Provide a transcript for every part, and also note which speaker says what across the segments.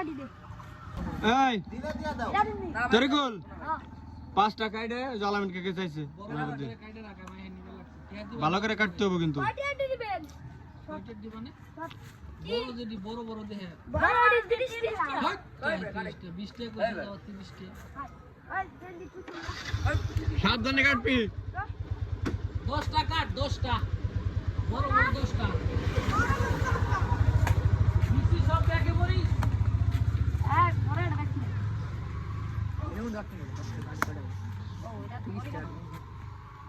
Speaker 1: কাটি দে।
Speaker 2: এই। পাঁচ জ্বালামিন কে কে চাইছে? ভালো করে কাটতে হবে কিন্তু। সাবধানে কাটবি।
Speaker 3: দশটা কাট দশটা বড় বড় দশটা সব ব্যাগে পড়িস
Speaker 1: এই, পরে এটা কাটি।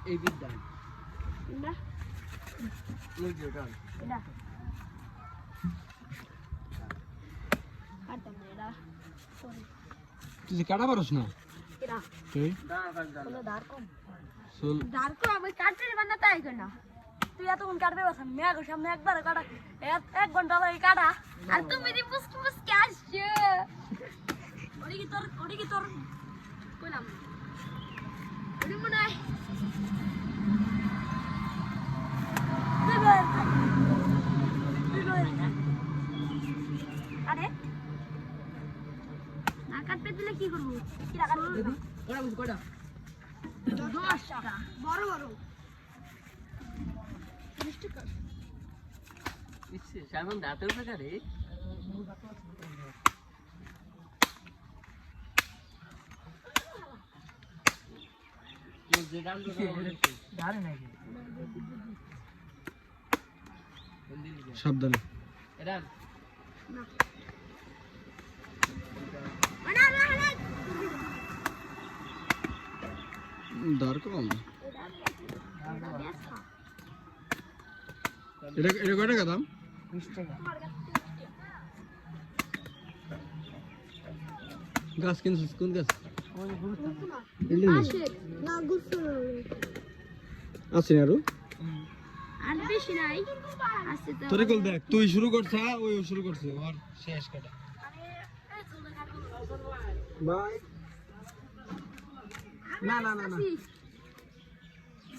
Speaker 3: এই
Speaker 1: না, না। Sorry.
Speaker 2: তুই কাটা পারস না। তুই?
Speaker 1: ধার ধার আমি কাটতে না তাই কেন? তুই এতক্ষণ কাটবে বসা মেঘ সামনে একবার কাটা। এক- ঘণ্টা লাগে কাটা। আর তুমি মুসকি মুসকি আসছো। ওটা কি তোর ওটা কি তোর তুই বল। তুই বল। আরে? না কাটতে দিলে কি করব? কি দিবি?
Speaker 3: কটা বুঝ কটা?
Speaker 1: দশ টাকা বড়। বড়
Speaker 3: সামন দাঁতের উপরে রে ধারে নাকি
Speaker 2: সাবধানে। কম এটা এটা কয় টাকা গাছ কিনছিস? কোন গাছ? আছে আরও।
Speaker 1: আর বেশি নাই আছে তো
Speaker 2: তরিকুল দেখ তুই শুরু করছ ওই শুরু করছে ওর শেষ কাটা। বাই। না না না না।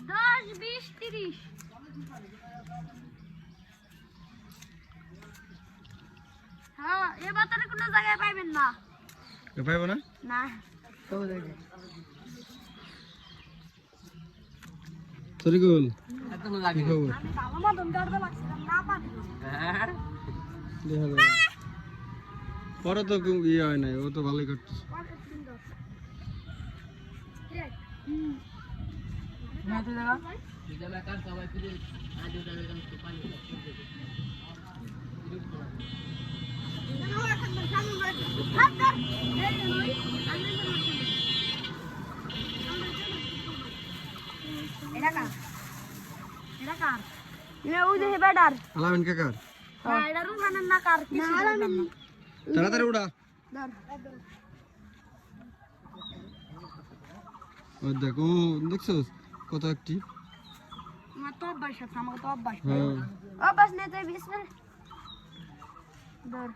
Speaker 1: দশ বিশ তিরিশ। হ্যাঁ এবার তাহলে কোনো জায়গায় পাইবেন না।
Speaker 2: পাইব না?
Speaker 1: না।
Speaker 2: তরিকুল কি খবর
Speaker 1: আমি ভালো মতন কাটতে লাগছিলাম না পারি
Speaker 3: হ্যাঁ
Speaker 2: পরে তো ইয়ে হয় নাই ও তো ভালোই
Speaker 3: দেখা। বিদ্যালয় কাজ সবাই ফিরে আজ ওদের পানি
Speaker 1: এটা কার এটা কার এ ওই যে বেডার
Speaker 2: আলামিন কাকার
Speaker 1: হ্যাঁ এটা রুহানের না কার কিছু বললাম না
Speaker 2: তাড়াতাড়ি উড়া
Speaker 1: ধর
Speaker 2: ওই দেখ ও দেখছস কত একটি
Speaker 1: আমার তো অভ্যাস আছে আমাকে তো অভ্যাস
Speaker 2: হ্যাঁ
Speaker 1: অভ্যাস নেই তো বিসমিল ধর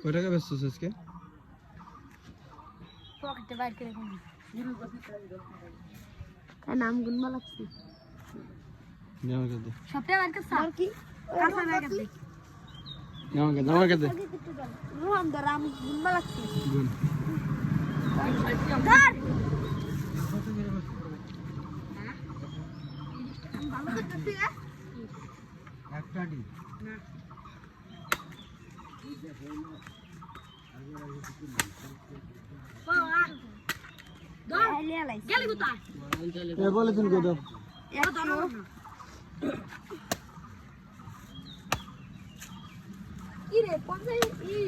Speaker 2: কয় টাকা বেচছিস আজকে?
Speaker 1: পকেটে বাইর করে কোন নাম গুনবা লাগছে।
Speaker 2: দে।
Speaker 1: সবটা বাইর কি? কাঁচা বাইর
Speaker 2: দে।
Speaker 1: রুহান গুনবা। ধর! রে গেলি কোথায়
Speaker 2: এ বলে তুমি কত
Speaker 1: এটা ধরো কি রে পঞ্চাশ ই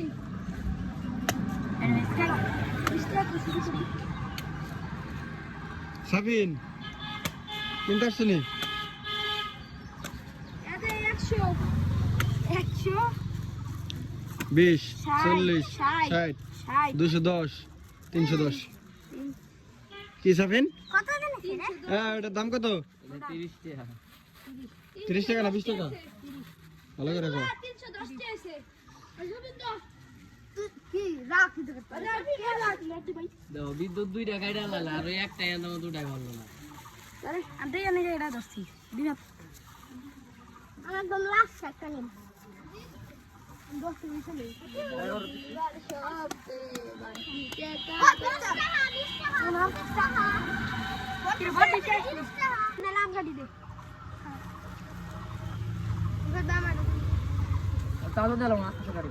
Speaker 2: সাবিন কিনতে আসছো
Speaker 1: একশো। একশো?
Speaker 2: বিশ চল্লিশ
Speaker 1: ষাট।
Speaker 2: দুশো দশ তিনশো দশ। কি
Speaker 1: দিন
Speaker 2: হ্যাঁ এটার দাম কত?
Speaker 3: তিরিশ টাকা
Speaker 2: তিরিশ টাকা না বিশ টাকা? ভালো করে রাখো
Speaker 1: তিনশো দশটি আছে কি রাখ
Speaker 3: বিদ্যুৎ দুইটা গাড়ি আলাদা আর একটা এনে দুটা ভালো না।
Speaker 1: তাহলে আমি এটা ধরছি। দিনা
Speaker 4: একদম লাস্ট একটা নিন।
Speaker 3: তাহলে দিলাম আটশো গাড়ি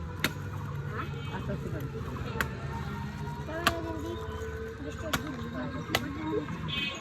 Speaker 3: আটশো গাড়ি
Speaker 4: Thank you.